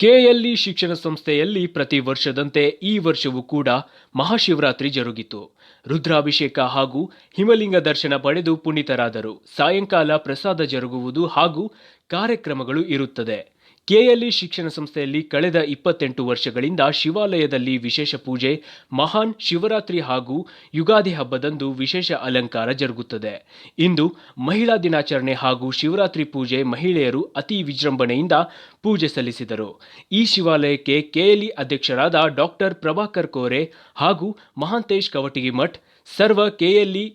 KLE ಶಿಕ್ಷಣ ಸಂಸ್ಥೆಯಲ್ಲಿ ಪ್ರತಿ ವರ್ಷದಂತೆ ಈ ವರ್ಷವೂ ಕೂಡ ಮಹಾಶಿವರಾತ್ರಿ ಜರುಗಿತು. ರುದ್ರಾಭಿಷೇಕ ಹಾಗೂ ಹಿಮಲಿಂಗ ದರ್ಶನ ಪಡೆದು ಪುನೀತರಾದರು. ಸಾಯಂಕಾಲ ಪ್ರಸಾದ ಜರುಗುವುದು ಹಾಗೂ ಕಾರ್ಯಕ್ರಮಗಳು ಇರುತ್ತದೆ. ಕೆಎಲ್ಇ ಶಿಕ್ಷಣ ಸಂಸ್ಥೆಯಲ್ಲಿ ಕಳೆದ ಇಪ್ಪತ್ತೆಂಟು ವರ್ಷಗಳಿಂದ ಶಿವಾಲಯದಲ್ಲಿ ವಿಶೇಷ ಪೂಜೆ, ಮಹಾನ್ ಶಿವರಾತ್ರಿ ಹಾಗೂ ಯುಗಾದಿ ಹಬ್ಬದಂದು ವಿಶೇಷ ಅಲಂಕಾರ ಜರುಗುತ್ತದೆ. ಇಂದು ಮಹಿಳಾ ದಿನಾಚರಣೆ ಹಾಗೂ ಶಿವರಾತ್ರಿ ಪೂಜೆ ಮಹಿಳೆಯರು ಅತಿ ವಿಜೃಂಭಣೆಯಿಂದ ಪೂಜೆ ಸಲ್ಲಿಸಿದರು. ಈ ಶಿವಾಲಯಕ್ಕೆ ಕೆಎಲ್ಇ ಅಧ್ಯಕ್ಷರಾದ ಡಾಕ್ಟರ್ ಪ್ರಭಾಕರ್ ಕೋರೆ ಹಾಗೂ ಮಹಾಂತೇಶ್ ಕವಟಿಗಿ ಮಠ್, ಸರ್ವ ಕೆಎಲ್ಇ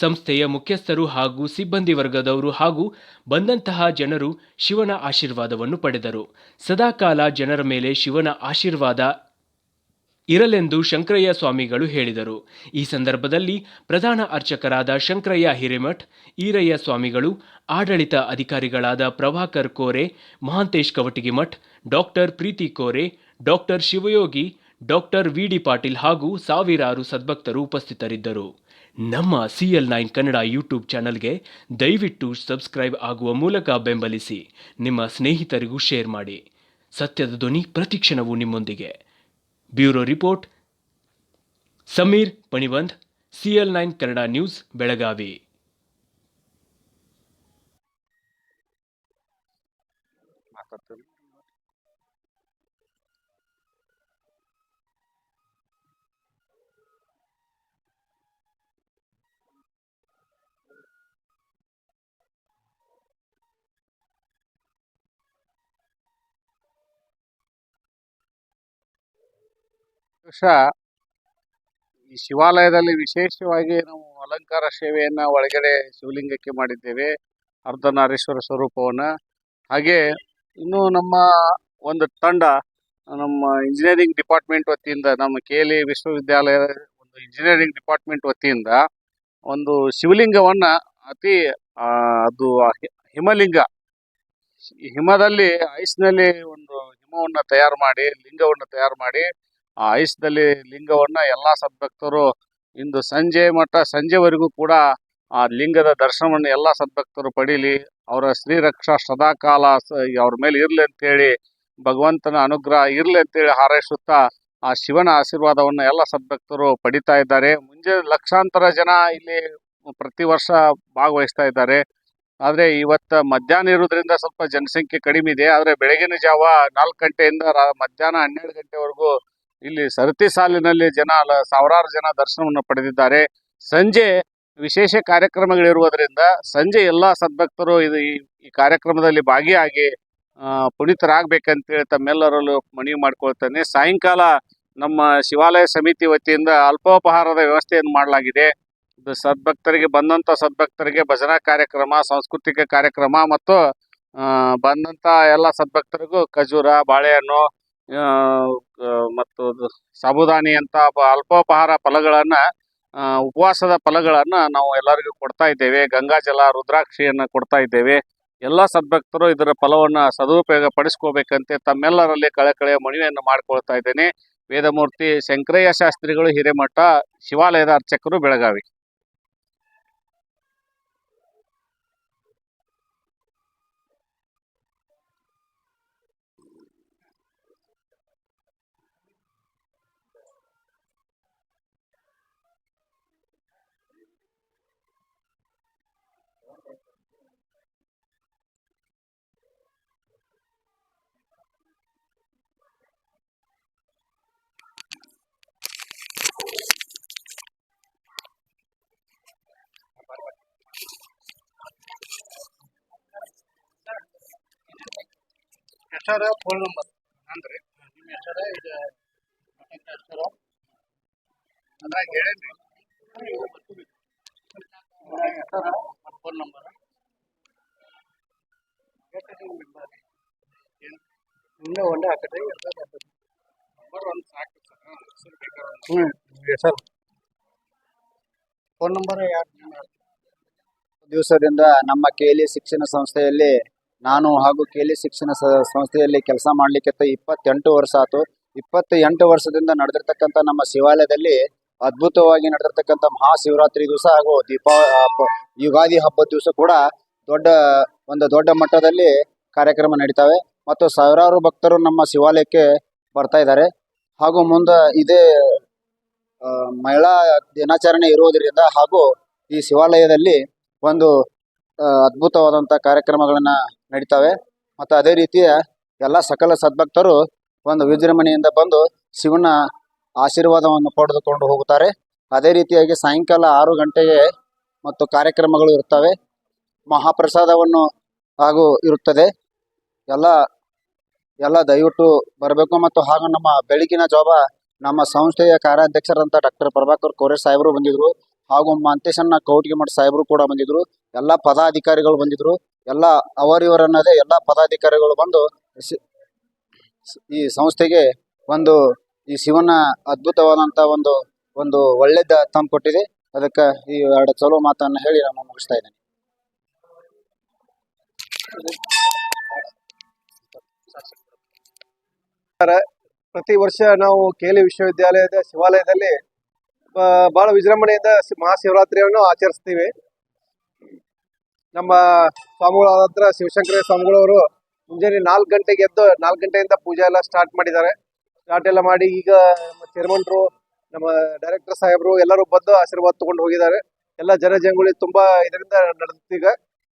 ಸಂಸ್ಥೆಯ ಮುಖ್ಯಸ್ಥರು ಹಾಗೂ ಸಿಬ್ಬಂದಿ ವರ್ಗದವರು ಹಾಗೂ ಬಂದಂತಹ ಜನರು ಶಿವನ ಆಶೀರ್ವಾದವನ್ನು ಪಡೆದರು. ಸದಾಕಾಲ ಜನರ ಮೇಲೆ ಶಿವನ ಆಶೀರ್ವಾದ ಇರಲೆಂದು ಶಂಕರಯ್ಯ ಸ್ವಾಮಿಗಳು ಹೇಳಿದರು. ಈ ಸಂದರ್ಭದಲ್ಲಿ ಪ್ರಧಾನ ಅರ್ಚಕರಾದ ಶಂಕರಯ್ಯ ಹಿರೇಮಠ್, ಈರಯ್ಯ ಸ್ವಾಮಿಗಳು, ಆಡಳಿತ ಅಧಿಕಾರಿಗಳಾದ Prabhakar Kore, Mahantesh Kavatagimath doctor Preeti Kore, doctor Shivayogi, doctor V D Patil ಹಾಗೂ ಸಾವಿರಾರು ಸದ್ಭಕ್ತರು ಉಪಸ್ಥಿತರಿದ್ದರು. ನಮ್ಮ C L nine Kannada YouTube ಚಾನಲ್ಗೆ ದಯವಿಟ್ಟು ಸಬ್ಸ್ಕ್ರೈಬ್ ಆಗುವ ಮೂಲಕ ಬೆಂಬಲಿಸಿ. ನಿಮ್ಮ ಸ್ನೇಹಿತರಿಗೂ ಶೇರ್ ಮಾಡಿ. ಸತ್ಯದ ಧ್ವನಿ ಪ್ರತಿಕ್ಷಣವು ನಿಮ್ಮೊಂದಿಗೆ. Bureau report, Sameer Panivandh C L nine Kannada news Belagavi. ವರ್ಷ ಈ ಶಿವಾಲಯದಲ್ಲಿ ವಿಶೇಷವಾಗಿ ನಾವು ಅಲಂಕಾರ ಸೇವೆಯನ್ನ ಒಳಗಡೆ ಶಿವಲಿಂಗಕ್ಕೆ ಮಾಡಿದ್ದೇವೆ, ಅರ್ಧನಾರೇಶ್ವರ ಸ್ವರೂಪವನ್ನ. ಹಾಗೆ ಇನ್ನು ನಮ್ಮ ಒಂದು ತಂಡ, ನಮ್ಮ ಇಂಜಿನಿಯರಿಂಗ್ ಡಿಪಾರ್ಟ್ಮೆಂಟ್ ವತಿಯಿಂದ, ನಮ್ಮ ಕೆ ಎಲ್ ಎ ವಿಶ್ವವಿದ್ಯಾಲಯ ಒಂದು ಇಂಜಿನಿಯರಿಂಗ್ ಡಿಪಾರ್ಟ್ಮೆಂಟ್ ವತಿಯಿಂದ ಒಂದು ಶಿವಲಿಂಗವನ್ನ ಅತಿ ಅದು ಹಿಮಲಿಂಗ. ಹಿಮದಲ್ಲಿ ಐಸ್ನಲ್ಲಿ ಒಂದು ಹಿಮವನ್ನ ತಯಾರು ಮಾಡಿ, ಲಿಂಗವನ್ನು ತಯಾರು ಮಾಡಿ ಆ ಐಸ್ದಲ್ಲಿ ಲಿಂಗವನ್ನ ಎಲ್ಲಾ ಸದ್ಭಕ್ತರು ಇಂದು ಸಂಜೆ ಮಟ್ಟ ಸಂಜೆವರೆಗೂ ಕೂಡ ಆ ಲಿಂಗದ ದರ್ಶನವನ್ನು ಎಲ್ಲಾ ಸದ್ಭಕ್ತರು ಪಡೀಲಿ. ಅವರ ಶ್ರೀರಕ್ಷಾ ಸದಾಕಾಲ ಅವರ ಮೇಲೆ ಇರ್ಲಿ ಅಂತೇಳಿ, ಭಗವಂತನ ಅನುಗ್ರಹ ಇರ್ಲಿ ಅಂತೇಳಿ ಹಾರೈಸುತ್ತಾ, ಆ ಶಿವನ ಆಶೀರ್ವಾದವನ್ನು ಎಲ್ಲ ಸದ್ಭಕ್ತರು ಪಡಿತಾ ಇದ್ದಾರೆ. ಮುಂಜೆ ಲಕ್ಷಾಂತರ ಜನ ಇಲ್ಲಿ ಪ್ರತಿ ವರ್ಷ ಭಾಗವಹಿಸ್ತಾ ಇದ್ದಾರೆ. ಆದ್ರೆ ಇವತ್ತ ಮಧ್ಯಾಹ್ನ ಇರೋದ್ರಿಂದ ಸ್ವಲ್ಪ ಜನಸಂಖ್ಯೆ ಕಡಿಮೆ ಇದೆ. ಆದ್ರೆ ಬೆಳಗಿನ ಜಾವ ನಾಲ್ಕು ಗಂಟೆಯಿಂದ ಮಧ್ಯಾಹ್ನ ಹನ್ನೆರಡು ಗಂಟೆವರೆಗೂ ಇಲ್ಲಿ ಸರತಿ ಸಾಲಿನಲ್ಲಿ ಜನ ಸಾವಿರಾರು ಜನ ದರ್ಶನವನ್ನು ಪಡೆದಿದ್ದಾರೆ. ಸಂಜೆ ವಿಶೇಷ ಕಾರ್ಯಕ್ರಮಗಳಿರುವುದರಿಂದ ಸಂಜೆ ಎಲ್ಲಾ ಸದ್ಭಕ್ತರು ಇದು ಈ ಕಾರ್ಯಕ್ರಮದಲ್ಲಿ ಭಾಗಿಯಾಗಿ ಪುನೀತರಾಗಬೇಕಂತೇಳಿ ತಮ್ಮೆಲ್ಲರಲ್ಲೂ ಮನವಿ ಮಾಡ್ಕೊಳ್ತೇನೆ. ಸಾಯಂಕಾಲ ನಮ್ಮ ಶಿವಾಲಯ ಸಮಿತಿ ವತಿಯಿಂದ ಅಲ್ಪೋಪಹಾರದ ವ್ಯವಸ್ಥೆಯನ್ನು ಮಾಡಲಾಗಿದೆ. ಸದ್ಭಕ್ತರಿಗೆ ಬಂದಂಥ ಸದ್ಭಕ್ತರಿಗೆ ಭಜನಾ ಕಾರ್ಯಕ್ರಮ, ಸಾಂಸ್ಕೃತಿಕ ಕಾರ್ಯಕ್ರಮ ಮತ್ತು ಬಂದಂಥ ಎಲ್ಲ ಸದ್ಭಕ್ತರಿಗೂ ಖಜೂರ, ಬಾಳೆಹಣ್ಣು ಮತ್ತು ಸಾಬುದಾನಿ ಅಂತ ಅಲ್ಪೋಪಹಾರ ಫಲಗಳನ್ನ ಉಪವಾಸದ ಫಲಗಳನ್ನ ನಾವು ಎಲ್ಲರಿಗೂ ಕೊಡ್ತಾ ಇದ್ದೇವೆ. ಗಂಗಾಜಲ ರುದ್ರಾಕ್ಷಿಯನ್ನ ಕೊಡ್ತಾ ಇದ್ದೇವೆ. ಎಲ್ಲ ಸದ್ಭಕ್ತರು ಇದರ ಫಲವನ್ನ ಸದುಪಯೋಗ ಪಡಿಸ್ಕೋಬೇಕಂತೆ ತಮ್ಮೆಲ್ಲರಲ್ಲಿ ಕಳೆ ಮನವಿಯನ್ನು ಮಾಡ್ಕೊಳ್ತಾ ಇದ್ದೇನೆ. ವೇದಮೂರ್ತಿ ಶಂಕರಯ್ಯ ಶಾಸ್ತ್ರಿಗಳು ಹಿರೇಮಠ ಶಿವಾಲಯದ ಅರ್ಚಕರು ಬೆಳಗಾವಿ. ಹೆಸರ ಫೋನ್ ನಂಬರ್ ಅಂದ್ರೆ ನಿಮ್ಮ ಹೆಸರ ಇದು ಹೆಸರು ಅದ್ರಾಗ ಹೇಳೇನ್ರಿ ಹೆಸರ ಫೋನ್ ನಂಬರ್. ಇನ್ನು ಒಂದೇ ನಂಬರ್ ಒಂದು ಸಾಕು ಸರ್. ಹ್ಞೂ ಹೆಸರು ಫೋನ್ ನಂಬರ್ ಯಾರು ದಿವಸದಿಂದ ನಮ್ಮ ಕೆಎಲ್ಇ ಶಿಕ್ಷಣ ಸಂಸ್ಥೆಯಲ್ಲಿ ನಾನು ಹಾಗೂ ಕೇಲಿ ಶಿಕ್ಷಣ ಸಂಸ್ಥೆಯಲ್ಲಿ ಕೆಲಸ ಮಾಡ್ಲಿಕ್ಕೆ ಇಪ್ಪತ್ತೆಂಟು ವರ್ಷ ಆಯಿತು ಇಪ್ಪತ್ತ ಎಂಟು ವರ್ಷದಿಂದ ನಡೆದಿರ್ತಕ್ಕಂಥ ನಮ್ಮ ಶಿವಾಲಯದಲ್ಲಿ ಅದ್ಭುತವಾಗಿ ನಡೆದಿರ್ತಕ್ಕಂಥ ಮಹಾಶಿವರಾತ್ರಿ ದಿವಸ ಹಾಗೂ ದೀಪಾ ಯುಗಾದಿ ಹಬ್ಬದ ದಿವಸ ಕೂಡ ದೊಡ್ಡ, ಒಂದು ದೊಡ್ಡ ಮಟ್ಟದಲ್ಲಿ ಕಾರ್ಯಕ್ರಮ ನಡೀತಾವೆ. ಮತ್ತು ಸಾವಿರಾರು ಭಕ್ತರು ನಮ್ಮ ಶಿವಾಲಯಕ್ಕೆ ಬರ್ತಾ ಇದ್ದಾರೆ. ಹಾಗೂ ಮುಂದೆ ಇದೇ ಮಹಿಳಾ ದಿನಾಚರಣೆ ಇರುವುದರಿಂದ ಹಾಗೂ ಈ ಶಿವಾಲಯದಲ್ಲಿ ಒಂದು ಆ, ಅದ್ಭುತವಾದಂಥ ಕಾರ್ಯಕ್ರಮಗಳನ್ನ ನಡೀತಾವೆ. ಮತ್ತು ಅದೇ ರೀತಿಯ ಎಲ್ಲ ಸಕಲ ಸದ್ಭಕ್ತರು ಒಂದು ವಿಜೃಂಭಣೆಯಿಂದ ಬಂದು ಶಿವನ ಆಶೀರ್ವಾದವನ್ನು ಪಡೆದುಕೊಂಡು ಹೋಗುತ್ತಾರೆ. ಅದೇ ರೀತಿಯಾಗಿ ಸಾಯಂಕಾಲ ಆರು ಗಂಟೆಗೆ ಮತ್ತು ಕಾರ್ಯಕ್ರಮಗಳು ಇರುತ್ತವೆ. ಮಹಾಪ್ರಸಾದವನ್ನು ಹಾಗೂ ಇರುತ್ತದೆ. ಎಲ್ಲ ಎಲ್ಲ ದಯವಿಟ್ಟು ಬರಬೇಕು ಮತ್ತು ಹಾಗೂ ನಮ್ಮ ಬೆಳಗಿನ ಜಾವ ನಮ್ಮ ಸಂಸ್ಥೆಯ ಕಾರ್ಯಾಧ್ಯಕ್ಷರಂತ ಡಾಕ್ಟರ್ ಪ್ರಭಾಕರ್ ಕೋರೆ ಸಾಹೇಬರು ಬಂದಿದ್ರು ಹಾಗೂ ಮಂತೇಶನ್ನ ಕೌಟಿಗೆ ಮಠ ಸಾಹೇಬರು ಕೂಡ ಬಂದಿದ್ರು. ಎಲ್ಲ ಪದಾಧಿಕಾರಿಗಳು ಬಂದಿದ್ರು. ಎಲ್ಲ ಅವರಿವರನ್ನದೇ ಎಲ್ಲ ಪದಾಧಿಕಾರಿಗಳು ಬಂದು ಈ ಸಂಸ್ಥೆಗೆ ಒಂದು ಈ ಶಿವನ ಅದ್ಭುತವಾದಂತ ಒಂದು ಒಂದು ಒಳ್ಳೆದ ತಂದು ಕೊಟ್ಟಿದೆ. ಅದಕ್ಕೆ ಈ ಎರಡು ಚಲೋ ಮಾತನ್ನ ಹೇಳಿ ನಾನು ಮುಗಿಸ್ತಾ ಇದ್ದೇನೆ. ಪ್ರತಿ ವರ್ಷ ನಾವು ಕೇಲಿ ವಿಶ್ವವಿದ್ಯಾಲಯದ ಶಿವಾಲಯದಲ್ಲಿ ಬಹಳ ವಿಜೃಂಭಣೆಯಿಂದ ಮಹಾಶಿವರಾತ್ರಿಯನ್ನು ಆಚರಿಸ್ತೀವಿ. ನಮ್ಮ ಸ್ವಾಮಿಗಳಾದ ಹತ್ರ ಶಿವಶಂಕರ ಸ್ವಾಮಿಗಳವರು ಮುಂಜಾನೆ ನಾಲ್ಕು ಗಂಟೆಗೆ ಎದ್ದು ನಾಲ್ಕು ಗಂಟೆಯಿಂದ ಪೂಜೆ ಎಲ್ಲ ಸ್ಟಾರ್ಟ್ ಮಾಡಿದ್ದಾರೆ. ಸ್ಟಾರ್ಟ್ ಎಲ್ಲ ಮಾಡಿ ಈಗ ನಮ್ಮ ಚೇರ್ಮನ್ರು ನಮ್ಮ ಡೈರೆಕ್ಟರ್ ಸಾಹೇಬರು ಎಲ್ಲರೂ ಬಂದು ಆಶೀರ್ವಾದ ತಗೊಂಡು ಹೋಗಿದ್ದಾರೆ. ಎಲ್ಲ ಜನಜಂಗುಳಿ ತುಂಬಾ ಇದರಿಂದ ನಡೆದೀಗ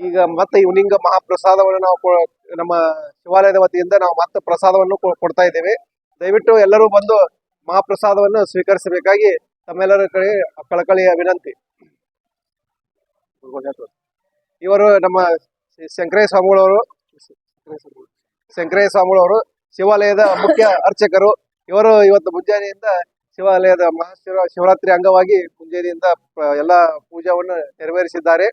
ಈಗ. ಮತ್ತೆ ಇವನಿಂಗ ಮಹಾಪ್ರಸಾದವನ್ನು ನಾವು ನಮ್ಮ ಶಿವಾಲಯದ ವತಿಯಿಂದ ನಾವು ಮತ್ತೆ ಪ್ರಸಾದವನ್ನು ಕೊಡ್ತಾ ಇದ್ದೇವೆ. ದಯವಿಟ್ಟು ಎಲ್ಲರೂ ಬಂದು ಮಹಾಪ್ರಸಾದವನ್ನು ಸ್ವೀಕರಿಸಬೇಕಾಗಿ ತಮ್ಮೆಲ್ಲರ ಕಡೆ ಕಳಕಳಿಯ ವಿನಂತಿ ಇವರು ನಮ್ಮ ಶಂಕರೇ ಸ್ವಾಮಿಗಳವರು ಶಂಕರೇ ಸ್ವಾಮಿಗಳವರು ಶಿವಾಲಯದ ಮುಖ್ಯ ಅರ್ಚಕರು. ಇವರು ಇವತ್ತು ಮುಂಜಾನೆಯಿಂದ ಶಿವಾಲಯದ ಮಹಾಶಿವ, ಶಿವರಾತ್ರಿ ಅಂಗವಾಗಿ ಮುಂಜಾನೆಯಿಂದ ಎಲ್ಲ ಪೂಜಾವನ್ನು ನೆರವೇರಿಸಿದ್ದಾರೆ.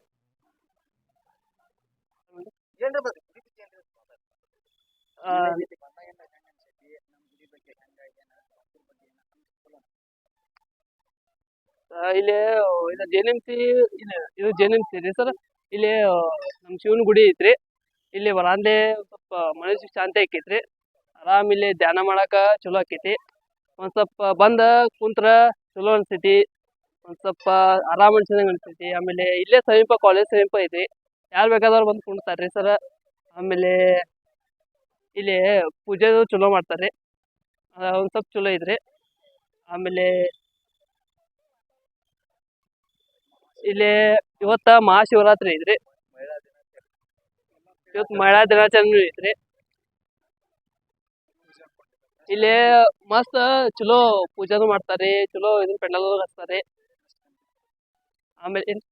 ಇಲ್ಲಿ, ಇದು ಜೇನಿಂಸಿ ಇದು ಇದು ಜೇನಿಂಸಿ ರೀ ಸರ್. ಇಲ್ಲಿ ನಮ್ಮ ನಮ್ ಶಿವನ ಗುಡಿ ಐತ್ರಿ. ಇಲ್ಲಿ ವರಾಂದೆ ಸ್ವಲ್ಪ ಮನಸ್ಸಿಗೆ ಶಾಂತಿ ಆಕೈತ್ರಿ. ಆರಾಮ್ ಇಲ್ಲಿ ಧ್ಯಾನ ಮಾಡಾಕ ಚಲೋ ಆಕೈತಿ. ಒಂದ್ ಸ್ವಲ್ಪ ಬಂದ ಕುಂತ್ರ ಚಲೋ ಅನ್ಸೈತಿ. ಒಂದ್ ಸ್ವಲ್ಪ ಆರಾಮ್ ಅನ್ಸಿದಂಗೆ ಅನ್ಸೈತಿ. ಆಮೇಲೆ ಇಲ್ಲೇ ಸಮೀಪ ಕಾಲೇಜ್ ಸಮೀಪ ಐತಿ ಯಾರು ಬೇಕಾದವ್ರು ಬಂದು ಕುಂಡ್ತಾರ್ರಿ ಸರ್ ಆಮೇಲೆ ಇಲ್ಲಿ ಪೂಜೆದು ಚಲೋ ಮಾಡ್ತಾರ್ರಿ. ಒಂದ್ ಸ್ವಲ್ಪ ಚಲೋ ಐತ್ರಿ. ಆಮೇಲೆ ಇಲ್ಲಿ ಇವತ್ತ ಮಹಾಶಿವರಾತ್ರಿ ಐತ್ರಿ. ಇವತ್ ಮಹಿಳಾ ದಿನಾಚರಣೆ ಐತ್ರಿ. ಇಲ್ಲಿ ಮಸ್ತ್ ಚಲೋ ಪೂಜಾನು ಮಾಡ್ತಾರಿ, ಚಲೋ ಇದನ್ನ ಪೆಂಡಲ್ ಹಚ್ತಾರಿ. ಆಮೇಲೆ ಇಲ್ಲಿ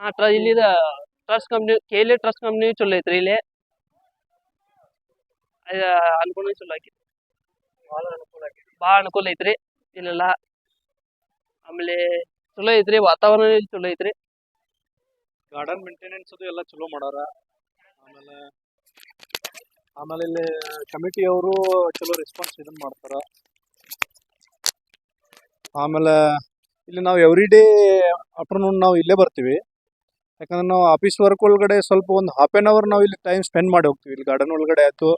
ಹಾ, ಟ್ರ ಇಲ್ಲಿದ ಟ್ರಸ್ಟ್ ಕಂಪ್ನಿ ಕೇಲಿ ಟ್ರಸ್ಟ್ ಕಂಪ್ನಿ ಚಲೋ ಐತ್ರಿ ಇಲ್ಲಿ. ಅನುಕೂಲ ಚಲೋ ಆಕೈತಿ ಭಾಳ ಅನುಕೂಲ ಐತ್ರಿ ಇಲ್ಲೆಲ್ಲ. ಆಮೇಲೆ ಚಲೋ ಐತ್ರಿ, ವಾತಾವರಣ ಚಲೋ ಐತ್ರಿ. ಗಾರ್ಡನ್ ಮೇಂಟೆನೆನ್ಸ್ ಅದು ಎಲ್ಲ ಚಲೋ ಮಾಡಾರ. ಆಮೇಲೆ ಆಮೇಲೆ ಇಲ್ಲಿ ಕಮಿಟಿಯವರು ಚಲೋ ರೆಸ್ಪಾನ್ಸ್ ಇದನ್ನ ಮಾಡ್ತಾರ. ಆಮೇಲೆ ಇಲ್ಲಿ ನಾವು ಎವ್ರಿ ಡೇ ಆಫ್ಟರ್ನೂನ್ ನಾವು ಇಲ್ಲೇ ಬರ್ತೀವಿ. ಯಾಕಂದ್ರೆ ನಾವು ಆಫೀಸ್ ವರ್ಕ್ ಒಳಗಡೆ ಸ್ವಲ್ಪ ಒಂದು ಹಾಫ್ ಆನ್ ಅವರ್ ನಾವು ಇಲ್ಲಿ ಟೈಮ್ ಸ್ಪೆಂಡ್ ಮಾಡಿ ಹೋಗ್ತೀವಿ. ಇಲ್ಲಿ ಗಾರ್ಡನ್ ಒಳಗಡೆ ಆಯಿತು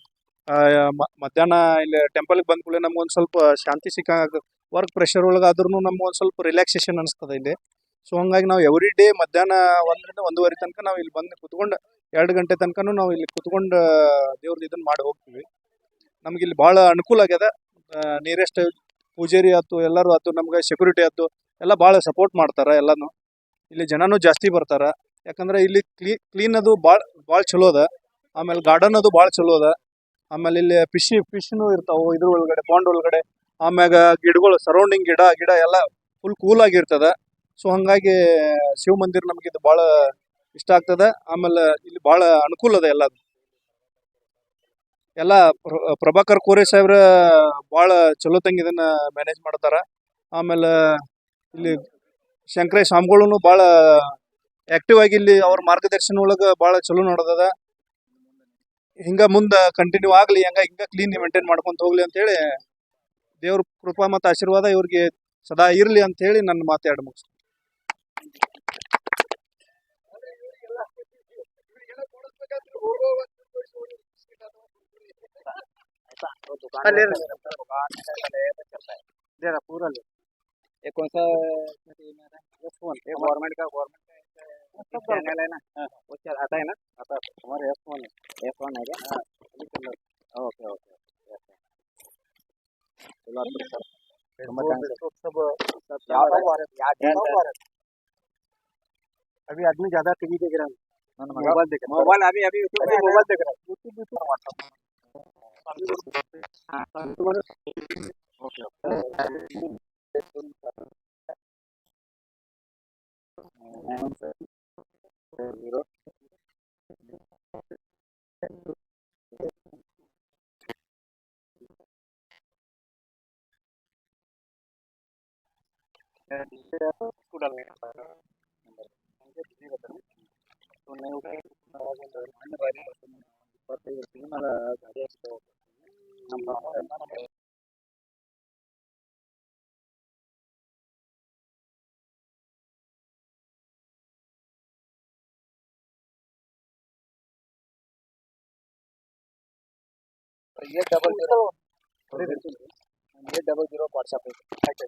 ಮಧ್ಯಾಹ್ನ ಇಲ್ಲಿ ಟೆಂಪಲ್ಗೆ ಬಂದ ಕೂಡಲೇ ನಮ್ಗೆ ಒಂದು ಸ್ವಲ್ಪ ಶಾಂತಿ ಸಿಕ್ಕ ವರ್ಕ್ ಪ್ರೆಷರ್ ಒಳಗೆ ಆದ್ರೂ ನಮ್ಗೆ ಒಂದು ಸ್ವಲ್ಪ ರಿಲ್ಯಾಕ್ಸೇಷನ್ ಅನಿಸ್ತದೆ ಇಲ್ಲಿ. ಸೊ ಹಂಗಾಗಿ ನಾವು ಎವ್ರಿ ಡೇ ಮಧ್ಯಾಹ್ನ ಒಂದರಿಂದ ಒಂದೂವರೆ ತನಕ ನಾವು ಇಲ್ಲಿ ಬಂದು ಕುತ್ಕೊಂಡು, ಎರಡು ಗಂಟೆ ತನಕನೂ ನಾವು ಇಲ್ಲಿ ಕುತ್ಕೊಂಡು ದೇವ್ರದ್ದು ಇದನ್ನ ಮಾಡಿ ಹೋಗ್ತೀವಿ. ನಮ್ಗೆ ಇಲ್ಲಿ ಭಾಳ ಅನುಕೂಲ ಆಗ್ಯದ. ನಿಯರೆಸ್ಟ್ ಪೂಜಾರಿ ಆಯ್ತು, ಎಲ್ಲರೂ ಆಯ್ತು, ನಮ್ಗೆ ಸೆಕ್ಯೂರಿಟಿ ಆಯ್ತು, ಎಲ್ಲ ಭಾಳ ಸಪೋರ್ಟ್ ಮಾಡ್ತಾರೆ ಎಲ್ಲಾನು. ಇಲ್ಲಿ ಜನನೂ ಜಾಸ್ತಿ ಬರ್ತಾರ. ಯಾಕಂದ್ರೆ ಇಲ್ಲಿ ಕ್ಲೀ ಕ್ಲೀನ್ ಅದು ಭಾಳ ಭಾಳ ಚಲೋ ಅದ. ಆಮೇಲೆ ಗಾರ್ಡನ್ ಅದು ಭಾಳ ಚಲೋ ಅದ. ಆಮೇಲೆ ಇಲ್ಲಿ ಫಿಶ್ ಫಿಶ್ನು ಇರ್ತಾವು, ಇದ್ರ ಒಳಗಡೆ ಪಾಂಡ್ ಒಳಗಡೆ. ಆಮ್ಯಾಗ ಗಿಡಗಳು ಸರೌಂಡಿಂಗ್ ಗಿಡ ಗಿಡ ಎಲ್ಲ ಫುಲ್ ಕೂಲ್ ಆಗಿರ್ತದ. ಸೊ ಹಂಗಾಗಿ ಶಿವ ಮಂದಿರ ನಮ್ಗೆ ಇದು ಬಹಳ ಇಷ್ಟ ಆಗ್ತದ. ಆಮೇಲೆ ಇಲ್ಲಿ ಬಹಳ ಅನುಕೂಲ ಅದ ಎಲ್ಲ ಎಲ್ಲ ಪ್ರಭಾಕರ್ ಕೋರೆ ಸಾಹೇಬ್ರ ಬಹಳ ಚಲೋ ತಂಗ ಇದನ್ನ ಮ್ಯಾನೇಜ್ ಮಾಡ್ತಾರ. ಆಮೇಲೆ ಇಲ್ಲಿ ಶಂಕರ ಸ್ವಾಮಿಗಳು ಬಹಳ ಆಕ್ಟಿವ್ ಆಗಿ ಇಲ್ಲಿ ಅವ್ರ ಮಾರ್ಗದರ್ಶನ ಒಳಗೆ ಬಹಳ ಚಲೋ ನಡೆದದ. ಹಿಂಗ ಮುಂದ ಕಂಟಿನ್ಯೂ ಆಗ್ಲಿ, ಹಂಗ ಹಿಂಗ ಕ್ಲೀನ್ ಮೇಂಟೈನ್ ಮಾಡ್ಕೊಂತ ಹೋಗ್ಲಿ ಅಂತ ಹೇಳಿ ದೇವ್ರ ಕೃಪಾ ಮತ್ತು ಆಶೀರ್ವಾದ ಇವ್ರಿಗೆ ಸದಾ ಇರ್ಲಿ ಅಂತ ಹೇಳಿ ನನ್ನ ಮಾತಾಡಿ ಮುಗಿಸ್ತೀನಿ जरा पूरा ले ये कौन सा ये फोन ये गवर्नमेंट का गवर्नमेंट का चैनल है ना वो चल आता है ना आता है हमारे एफ फोन है एफ वन है क्या अभी आदमी ज़्यादा टीवी देख रहा है। मोबाइल देख रहा मोबाइल अभी अभी मोबाइल देख रहा है। हाँ, हाँ। ये डबल ज़ीरो ये डबल ज़ीरो व्हाट्सएप है